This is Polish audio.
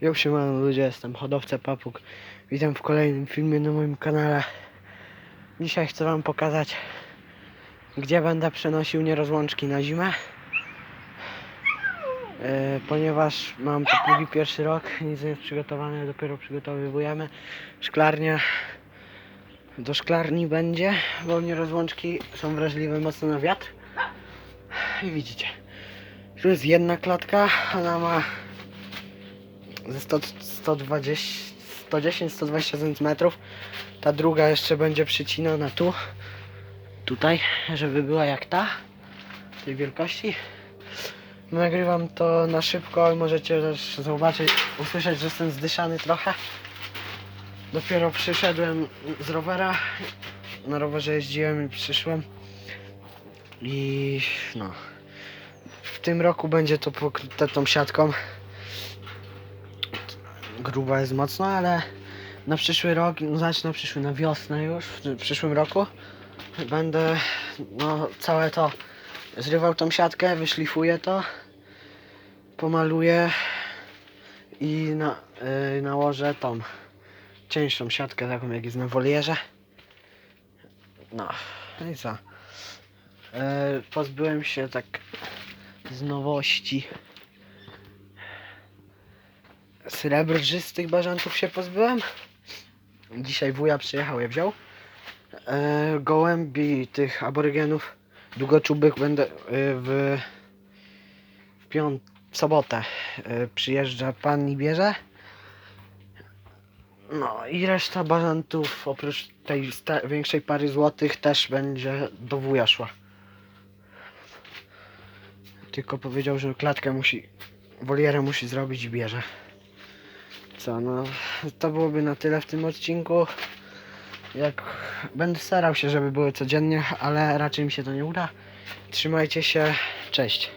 Ja siemano ludzie, jestem hodowca papug. Witam w kolejnym filmie na moim kanale. Dzisiaj chcę wam pokazać, gdzie będę przenosił nierozłączki na zimę. E, ponieważ mam papugi pierwszy rok, nic nie jest przygotowane, dopiero przygotowujemy. Szklarnia do szklarni będzie, bo nierozłączki są wrażliwe mocno na wiatr. I widzicie, tu jest jedna klatka, ona ma ze 100, 120, 110-120 cm. Ta druga jeszcze będzie przycinana tu, tutaj, żeby była jak ta, tej wielkości. Nagrywam to na szybko i możecie też zobaczyć, usłyszeć, że jestem zdyszany trochę. Dopiero przyszedłem z rowera, na rowerze jeździłem i przyszłem. I no, w tym roku będzie to pokryte tą siatką gruba jest mocno, ale na przyszły rok, no znaczy na przyszły, na wiosnę już, w przyszłym roku będę no całe to zrywał tą siatkę, wyszlifuję to, pomaluję i na, yy, nałożę tą cieńszą siatkę, taką jak jest na wolierze. No, no i co? Yy, pozbyłem się tak z nowości srebrzystych bażantów się pozbyłem. Dzisiaj wuja przyjechał, je wziął. E, gołębi tych aborygenów długoczubych będę e, w, w, piąt, w sobotę e, przyjeżdża pan i bierze. No i reszta bażantów oprócz tej większej pary złotych też będzie do wuja szła. Tylko powiedział, że klatkę musi, wolierę musi zrobić i bierze. Co, no to byłoby na tyle w tym odcinku. Jak będę starał się, żeby były codziennie, ale raczej mi się to nie uda. Trzymajcie się, cześć.